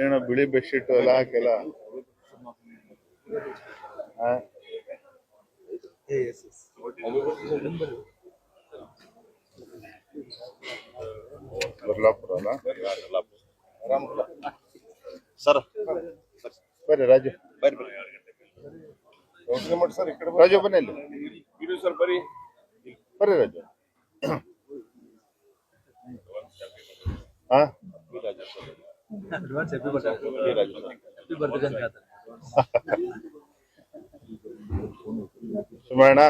ಏನೋ ಬಿಳಿ ಬೆಡ್ಶೀಟ್ ಎಲ್ಲ ಹಾಕಿಲ್ಲ? ಬರ್ಲಾಪುರ ಅಲ್ಲ? ಸರ್. ಬರ್ರಿ ರಾಜು. ಬರ್ರಿ ಬರ್ರಿ. ಸರ್ ರಾಜು ಬನ್ನಿ ಇಲ್ಲಿ. ಸರ್ ಬರ್ರಿ. ಬರ್ರಿ ರಾಜು. ಹಾ ಅಡ್ವಾನ್ಸ್ ಸುಮಣ್ಣ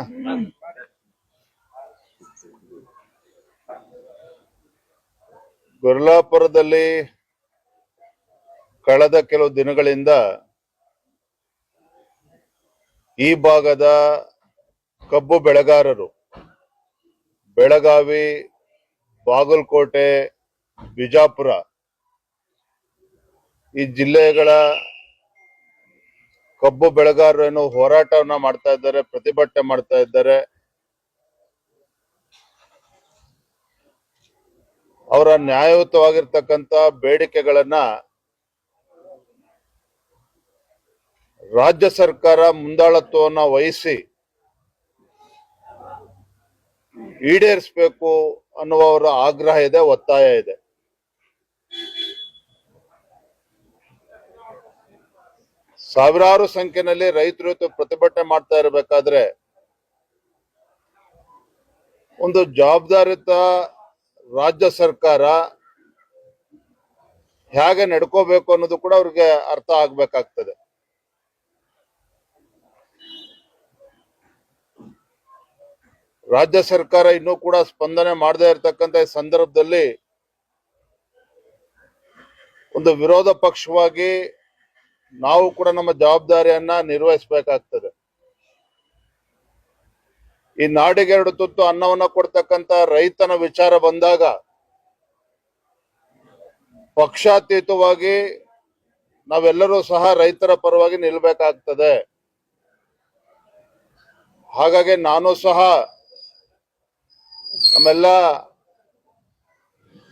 ಗುರ್ಲಾಪುರದಲ್ಲಿ ಕಳೆದ ಕೆಲವು ದಿನಗಳಿಂದ ಈ ಭಾಗದ ಕಬ್ಬು ಬೆಳೆಗಾರರು ಬೆಳಗಾವಿ ಬಾಗಲಕೋಟೆ ಬಿಜಾಪುರ ಈ ಜಿಲ್ಲೆಗಳ ಕಬ್ಬು ಬೆಳೆಗಾರರು ಏನು ಹೋರಾಟವನ್ನ ಮಾಡ್ತಾ ಇದ್ದಾರೆ, ಪ್ರತಿಭಟನೆ ಮಾಡ್ತಾ ಇದ್ದಾರೆ. ಅವರ ನ್ಯಾಯಯುತವಾಗಿರ್ತಕ್ಕಂತ ಬೇಡಿಕೆಗಳನ್ನ ರಾಜ್ಯ ಸರ್ಕಾರ ಮುಂದಾಳತ್ವವನ್ನ ವಹಿಸಿ ಈಡೇರಿಸಬೇಕು ಅನ್ನುವ ಅವರ ಆಗ್ರಹ ಇದೆ, ಒತ್ತಾಯ ಇದೆ. ಸಾವಿರಾರು ಸಂಖ್ಯೆನಲ್ಲಿ ರೈತರು ಇವತ್ತು ಪ್ರತಿಭಟನೆ ಮಾಡ್ತಾ ಇರಬೇಕಾದ್ರೆ ಒಂದು ಜವಾಬ್ದಾರಿತ ರಾಜ್ಯ ಸರ್ಕಾರ ಹೇಗೆ ನಡ್ಕೋಬೇಕು ಅನ್ನೋದು ಕೂಡ ಅವ್ರಿಗೆ ಅರ್ಥ ಆಗ್ಬೇಕಾಗ್ತದೆ. ರಾಜ್ಯ ಸರ್ಕಾರ ಇನ್ನೂ ಕೂಡ ಸ್ಪಂದನೆ ಮಾಡದೇ ಇರತಕ್ಕಂತ ಸಂದರ್ಭದಲ್ಲಿ ಒಂದು ವಿರೋಧ ಪಕ್ಷವಾಗಿ ನಾವು ಕೂಡ ನಮ್ಮ ಜವಾಬ್ದಾರಿಯನ್ನ ನಿರ್ವಹಿಸಬೇಕಾಗ್ತದೆ. ಈ ನಾಡಿಗೆ ಎರಡು ತುತ್ತು ಅನ್ನವನ್ನ ಕೊಡ್ತಕ್ಕಂತ ರೈತನ ವಿಚಾರ ಬಂದಾಗ ಪಕ್ಷಾತೀತವಾಗಿ ನಾವೆಲ್ಲರೂ ಸಹ ರೈತರ ಪರವಾಗಿ ನಿಲ್ಬೇಕಾಗ್ತದೆ. ಹಾಗಾಗಿ ನಾನು ಸಹ ನಮ್ಮೆಲ್ಲ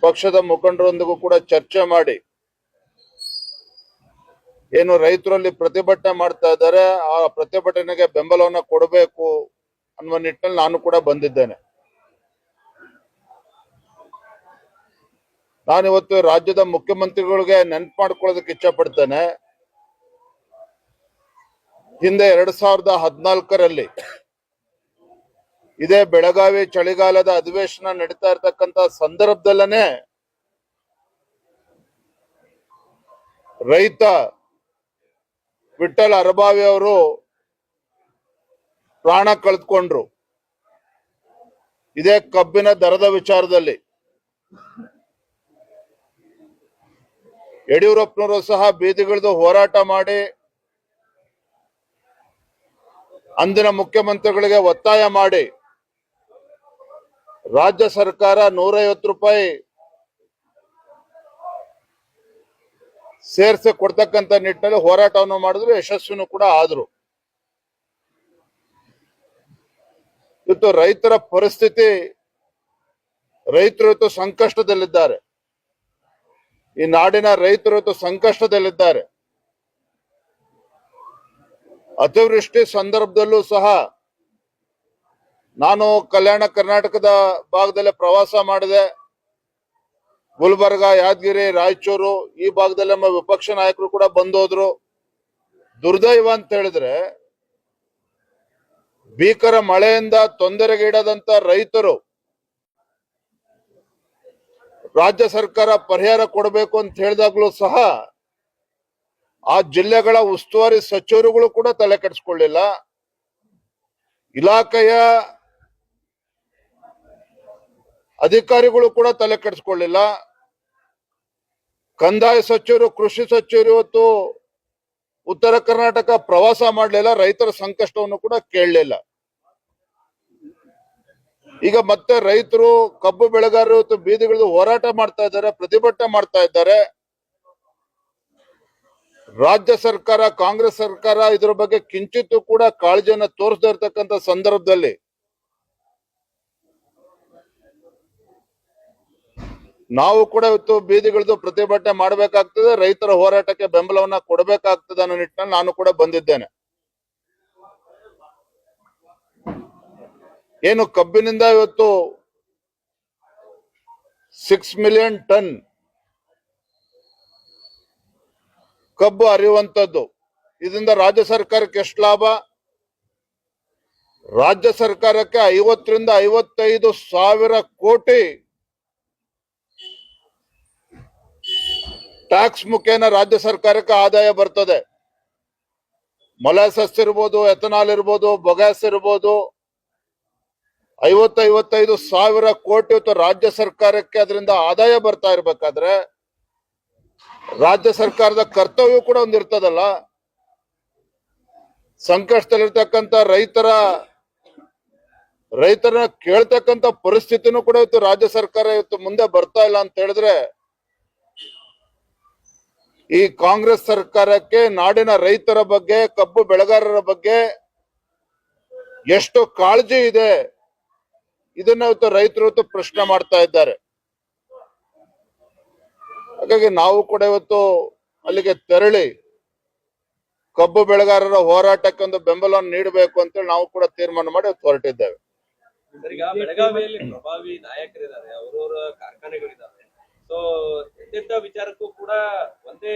ಪಕ್ಷದ ಮುಖಂಡರೊಂದಿಗೂ ಕೂಡ ಚರ್ಚೆ ಮಾಡಿ ಏನು ರೈತರಲ್ಲಿ ಪ್ರತಿಭಟನೆ ಮಾಡ್ತಾ ಇದ್ದಾರೆ, ಆ ಪ್ರತಿಭಟನೆಗೆ ಬೆಂಬಲವನ್ನ ಕೊಡಬೇಕು ಅನ್ನುವ ನಿಟ್ಟಿನಲ್ಲಿ ನಾನು ಕೂಡ ಬಂದಿದ್ದೇನೆ. ನಾನಿವತ್ತು ರಾಜ್ಯದ ಮುಖ್ಯಮಂತ್ರಿಗಳಿಗೆ ನೆನ್ಪು ಮಾಡ್ಕೊಳ್ಳೋದಕ್ಕೆ ಇಚ್ಛೆ ಪಡ್ತೇನೆ ಹಿಂದೆ ಎರಡ್ ಸಾವಿರದ ಹದಿನಾಲ್ಕರಲ್ಲಿ ಇದೇ ಬೆಳಗಾವಿ ಚಳಿಗಾಲದ ಅಧಿವೇಶನ ನಡೀತಾ ಇರತಕ್ಕಂತ ಸಂದರ್ಭದಲ್ಲೇ ರೈತ ವಿಠಲ್ ಅರಬಾವಿ ಅವರು ಪ್ರಾಣ ಕಳೆದುಕೊಂಡ್ರು. ಇದೇ ಕಬ್ಬಿನ ದರದ ವಿಚಾರದಲ್ಲಿ. ಯಡಿಯೂರಪ್ಪನವರು ಸಹ ಬೀದಿಗಳದು ಹೋರಾಟ ಮಾಡಿ ಅಂದಿನ ಮುಖ್ಯಮಂತ್ರಿಗಳಿಗೆ ಒತ್ತಾಯ ಮಾಡಿ ರಾಜ್ಯ ಸರ್ಕಾರ ನೂರೈವತ್ತು ರೂಪಾಯಿ ಸೇರ್ಸಿ ಕೊಡ್ತಕ್ಕಂತ ನಿಟ್ಟಿನಲ್ಲಿ ಹೋರಾಟವನ್ನು ಮಾಡಿದ್ರು, ಯಶಸ್ವಿನೂ ಕೂಡ ಆದ್ರು. ಇವತ್ತು ರೈತರ ಪರಿಸ್ಥಿತಿ, ರೈತರು ಸಂಕಷ್ಟದಲ್ಲಿದ್ದಾರೆ. ಈ ನಾಡಿನ ರೈತರು ಇವತ್ತು ಸಂಕಷ್ಟದಲ್ಲಿದ್ದಾರೆ. ಅತಿವೃಷ್ಟಿ ಸಂದರ್ಭದಲ್ಲೂ ಸಹ ನಾನು ಕಲ್ಯಾಣ ಕರ್ನಾಟಕದ ಭಾಗದಲ್ಲಿ ಪ್ರವಾಸ ಮಾಡಿದೆ. ಗುಲ್ಬರ್ಗ, ಯಾದಗಿರಿ, ರಾಯಚೂರು ಈ ಭಾಗದಲ್ಲಿ ನಮ್ಮ ವಿಪಕ್ಷ ನಾಯಕರು ಕೂಡ ಬಂದೋದ್ರು. ದುರ್ದೈವ ಅಂತ ಹೇಳಿದ್ರೆ ಭೀಕರ ಮಳೆಯಿಂದ ತೊಂದರೆಗೀಡಾದಂತ ರೈತರು ರಾಜ್ಯ ಸರ್ಕಾರ ಪರಿಹಾರ ಕೊಡಬೇಕು ಅಂತ ಹೇಳಿದಾಗ್ಲೂ ಸಹ ಆ ಜಿಲ್ಲೆಗಳ ಉಸ್ತುವಾರಿ ಸಚಿವರುಗಳು ಕೂಡ ತಲೆ ಕೆಡಿಸ್ಕೊಳ್ಳಿಲ್ಲ. ಇಲಾಖೆಯ ಅಧಿಕಾರಿಗಳು ಕೂಡ ತಲೆ ಕೆಡಿಸ್ಕೊಳ್ಳಿಲ್ಲ. ಕಂದಾಯ ಸಚಿವರು, ಕೃಷಿ ಸಚಿವರು ಇವತ್ತು ಉತ್ತರ ಕರ್ನಾಟಕ ಪ್ರವಾಸ ಮಾಡಲಿಲ್ಲ, ರೈತರ ಸಂಕಷ್ಟವನ್ನು ಕೂಡ ಕೇಳಲಿಲ್ಲ. ಈಗ ಮತ್ತೆ ರೈತರು, ಕಬ್ಬು ಬೆಳೆಗಾರರು ಇವತ್ತು ಬೀದಿಗಳು ಹೋರಾಟ ಮಾಡ್ತಾ ಇದ್ದಾರೆ, ಪ್ರತಿಭಟನೆ ಮಾಡ್ತಾ ಇದ್ದಾರೆ. ರಾಜ್ಯ ಸರ್ಕಾರ, ಕಾಂಗ್ರೆಸ್ ಸರ್ಕಾರ ಇದ್ರ ಬಗ್ಗೆ ಕಿಂಚಿತ್ತು ಕೂಡ ಕಾಳಜಿಯನ್ನು ತೋರಿಸದೇ ಸಂದರ್ಭದಲ್ಲಿ ನಾವು ಕೂಡ ಇವತ್ತು ಬೀದಿಗಳದ್ದು ಪ್ರತಿಭಟನೆ ಮಾಡಬೇಕಾಗ್ತದೆ, ರೈತರ ಹೋರಾಟಕ್ಕೆ ಬೆಂಬಲವನ್ನ ಕೊಡಬೇಕಾಗ್ತದೆ ಅನ್ನೋ ನಿಟ್ಟಿನಲ್ಲಿ ನಾನು ಕೂಡ ಬಂದಿದ್ದೇನೆ. ಏನು ಕಬ್ಬಿನಿಂದ ಇವತ್ತು ಸಿಕ್ಸ್ ಮಿಲಿಯನ್ ಟನ್ ಕಬ್ಬು ಅರಿಯುವಂಥದ್ದು ಇದರಿಂದ ರಾಜ್ಯ ಸರ್ಕಾರಕ್ಕೆ ಎಷ್ಟು ಲಾಭ? ರಾಜ್ಯ ಸರ್ಕಾರಕ್ಕೆ ಐವತ್ತರಿಂದ ಐವತ್ತೈದು ಸಾವಿರ ಕೋಟಿ ಟ್ಯಾಕ್ಸ್ ಮುಖೇನ ರಾಜ್ಯ ಸರ್ಕಾರಕ್ಕೆ ಆದಾಯ ಬರ್ತದೆ. ಮೊಲಾಸಸ್ ಇರ್ಬೋದು ಎಥನಾಲ್ ಇರ್ಬೋದು ಬೊಗಾಸ್ ಇರ್ಬೋದು. ಐವತ್ತೈವತ್ತೈದು ಸಾವಿರ ಕೋಟಿ ಇವತ್ತು ರಾಜ್ಯ ಸರ್ಕಾರಕ್ಕೆ ಅದರಿಂದ ಆದಾಯ ಬರ್ತಾ ಇರ್ಬೇಕಾದ್ರೆ ರಾಜ್ಯ ಸರ್ಕಾರದ ಕರ್ತವ್ಯ ಕೂಡ ಒಂದು ಇರ್ತದಲ್ಲ. ಸಂಕಷ್ಟದಲ್ಲಿರ್ತಕ್ಕಂಥ ರೈತರ ರೈತರ ಕೇಳ್ತಕ್ಕಂಥ ಪರಿಸ್ಥಿತಿನೂ ಕೂಡ ಇವತ್ತು ರಾಜ್ಯ ಸರ್ಕಾರ ಇವತ್ತು ಮುಂದೆ ಬರ್ತಾ ಇಲ್ಲ ಅಂತ ಹೇಳಿದ್ರೆ ಈ ಕಾಂಗ್ರೆಸ್ ಸರ್ಕಾರಕ್ಕೆ ನಾಡಿನ ರೈತರ ಬಗ್ಗೆ, ಕಬ್ಬು ಬೆಳೆಗಾರರ ಬಗ್ಗೆ ಎಷ್ಟು ಕಾಳಜಿ ಇದೆ? ಇದನ್ನ ಇವತ್ತು ರೈತರು ಪ್ರಶ್ನೆ ಮಾಡ್ತಾ ಇದ್ದಾರೆ. ಹಾಗಾಗಿ ನಾವು ಕೂಡ ಇವತ್ತು ಅಲ್ಲಿಗೆ ತೆರಳಿ, ಕಬ್ಬು ಬೆಳೆಗಾರರ ಹೋರಾಟಕ್ಕೆ ಒಂದು ಬೆಂಬಲವನ್ನು ನೀಡಬೇಕು ಅಂತೇಳಿ ನಾವು ಕೂಡ ತೀರ್ಮಾನ ಮಾಡಿ ಹೊರಟಿದ್ದೇವೆ. ಪ್ರಭಾವಿ ನಾಯಕರಿದ್ದಾರೆ. ಅವರವರ ಕಾರ್ಖಾನೆಗಳಿದಾವೆ. ಸೊ ಎಂತೆಂತ ವಿಚಾರಕ್ಕೂ ಕೂಡ ಒಂದೇ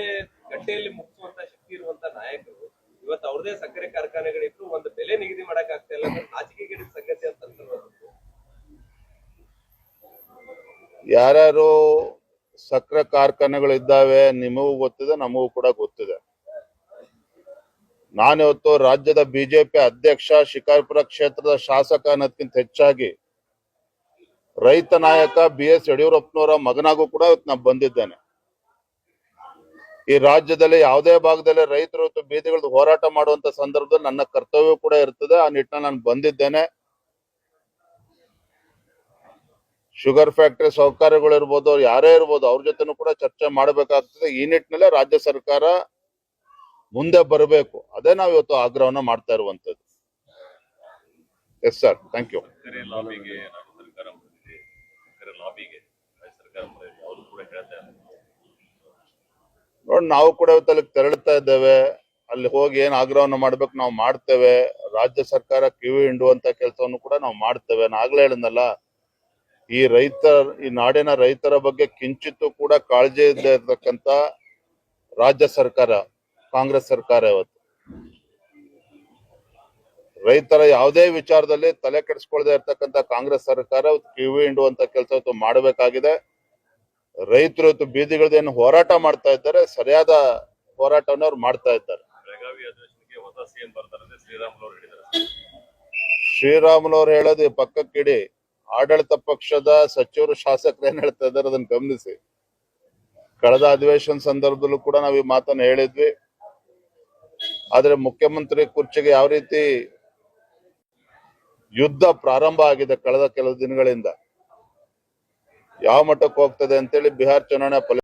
ಗಟ್ಟೆಯಲ್ಲಿ ಮುಗಿಸುವಂತ ಶಕ್ತಿ ಇರುವಂತ ನಾಯಕರು, ಇವತ್ತು ಅವ್ರದೇ ಸಕ್ಕರೆ ಕಾರ್ಖಾನೆಗಳಿದ್ರು ಒಂದು ಬೆಲೆ ನಿಗದಿ ಮಾಡಕ್ ಆಗ್ತಾ ಇಲ್ಲ ಅಂದ್ರೆ ನಾಚಿಕೆಗೇಡಿದ ಸಂಗತಿ ಅಂತ? ಯಾರ್ಯಾರು ಸಕ್ಕರೆ ಕಾರ್ಖಾನೆಗಳಿದ್ದಾವೆ ನಿಮಗೂ ಗೊತ್ತಿದೆ, ನಮಗೂ ಕೂಡ ಗೊತ್ತಿದೆ ನಾನಿವತ್ತು ರಾಜ್ಯದ ಬಿಜೆಪಿ ಅಧ್ಯಕ್ಷ ಶಿಕಾರ್ಪುರ ಕ್ಷೇತ್ರದ ಶಾಸಕ ಅನ್ನೋದಕ್ಕಿಂತ ಹೆಚ್ಚಾಗಿ ರೈತ ನಾಯಕ ಬಿ ಎಸ್ ಯಡಿಯೂರಪ್ಪನವರ ಮಗನಾಗೂ ಕೂಡ ಇವತ್ತು ನಾನು ಬಂದಿದ್ದೇನೆ. ಈ ರಾಜ್ಯದಲ್ಲಿ ಯಾವುದೇ ಭಾಗದಲ್ಲಿ ರೈತರು ಬೀದಿಗಳದ್ದು ಹೋರಾಟ ಮಾಡುವಂತ ಸಂದರ್ಭದಲ್ಲಿ ನನ್ನ ಕರ್ತವ್ಯ ಕೂಡ ಇರ್ತದೆ. ಆ ನಿಟ್ಟಿನಲ್ಲಿ ನಾನು ಬಂದಿದ್ದೇನೆ. ಶುಗರ್ ಫ್ಯಾಕ್ಟರಿ ಸಹಕಾರಿಗಳು ಇರ್ಬೋದು ಯಾರೇ ಇರ್ಬೋದು, ಅವ್ರ ಜೊತೆನೂ ಕೂಡ ಚರ್ಚೆ ಮಾಡಬೇಕಾಗ್ತದೆ. ಈ ನಿಟ್ಟಿನಲ್ಲೇ ರಾಜ್ಯ ಸರ್ಕಾರ ಮುಂದೆ ಬರಬೇಕು. ಅದೇ ನಾವು ಇವತ್ತು ಆಗ್ರಹವನ್ನು ಮಾಡ್ತಾ ಇರುವಂತದ್ದು. ಎಸ್ ಸರ್ ಥ್ಯಾಂಕ್ ಯು ಸಕ್ಕರೆ ಲಾಬಿಗೆ ರಾಜ್ಯ ಸರ್ಕಾರ ಬಂದಿದೆ ಸಕ್ಕರೆ ಲಾಬಿಗೆ ರಾಜ್ಯ ಸರ್ಕಾರ ಬಂದಿದೆ ಅವರು ಕೂಡ ಹೇಳ್ತಾ ಇದ್ದಾರೆ ನೋಡಿ ನಾವು ಕೂಡ ಇವತ್ತಲ್ಲಿ ತೆರಳುತ್ತಾ ಇದ್ದೇವೆ. ಅಲ್ಲಿ ಹೋಗಿ ಏನ್ ಆಗ್ರಹವನ್ನು ಮಾಡ್ಬೇಕು ನಾವು ಮಾಡ್ತೇವೆ. ರಾಜ್ಯ ಸರ್ಕಾರ ಕಿವಿ ಹಿಂಡುವಂತ ಕೆಲಸವನ್ನು ಕೂಡ ನಾವು ಮಾಡ್ತೇವೆ. ನಾನು ಆಗ್ಲೇ ಹೇಳಿದ್ನಲ್ಲ, ಈ ರೈತ, ಈ ನಾಡಿನ ರೈತರ ಬಗ್ಗೆ ಕಿಂಚಿತ್ತು ಕೂಡ ಕಾಳಜಿ ಇಲ್ಲದೆ ಇರತಕ್ಕಂತ ರಾಜ್ಯ ಸರ್ಕಾರ, ಕಾಂಗ್ರೆಸ್ ಸರ್ಕಾರ ಇವತ್ತು. ರೈತರ ಯಾವುದೇ ವಿಚಾರದಲ್ಲಿ ತಲೆ ಕೆಡಿಸ್ಕೊಳ್ದೆ ಇರ್ತಕ್ಕಂತ ಕಾಂಗ್ರೆಸ್ ಸರ್ಕಾರ ಕಿವಿ ಹಿಂಡುವಂತ ಕೆಲಸ ಮಾಡಬೇಕಾಗಿದೆ. ರೈತರು ಏನು ಹೋರಾಟ ಮಾಡ್ತಾ ಇದ್ದಾರೆ ಸರಿಯಾದ ಹೋರಾಟವನ್ನು ಅವ್ರು ಮಾಡ್ತಾ ಇದ್ದಾರೆ. ಬೆಳಗಾವಿ ಅಧಿವೇಶನಕ್ಕೆ ಹೊಸ ಬರ್ತಾರೆ ಅಂತ ಶ್ರೀರಾಮುಲು ಅವರು ಹೇಳಿದ್ದಾರೆ ಶ್ರೀರಾಮುಲು ಅವ್ರು ಹೇಳೋದು ಪಕ್ಕಕ್ಕಿಡಿ ಆಡಳಿತ ಪಕ್ಷದ ಸಚಿವರು ಶಾಸಕರು ಏನ್ ಹೇಳ್ತಾ ಇದ್ದಾರೆ ಅದನ್ನ ಗಮನಿಸಿ. ಕಳೆದ ಅಧಿವೇಶನ ಸಂದರ್ಭದಲ್ಲೂ ಕೂಡ ನಾವು ಈ ಮಾತನ್ನ ಹೇಳಿದ್ವಿ. ಆದ್ರೆ ಮುಖ್ಯಮಂತ್ರಿ ಕುರ್ಚಿಗೆ ಯಾವ ರೀತಿ ಯುದ್ಧ ಪ್ರಾರಂಭ ಆಗಿದೆ ಕಳೆದ ಕೆಲವು ದಿನಗಳಿಂದ ಯಾವ ಮಟ್ಟಕ್ಕೆ ಹೋಗ್ತದೆ ಅಂತೇಳಿ ಬಿಹಾರ್ ಚುನಾವಣೆ ಫಲ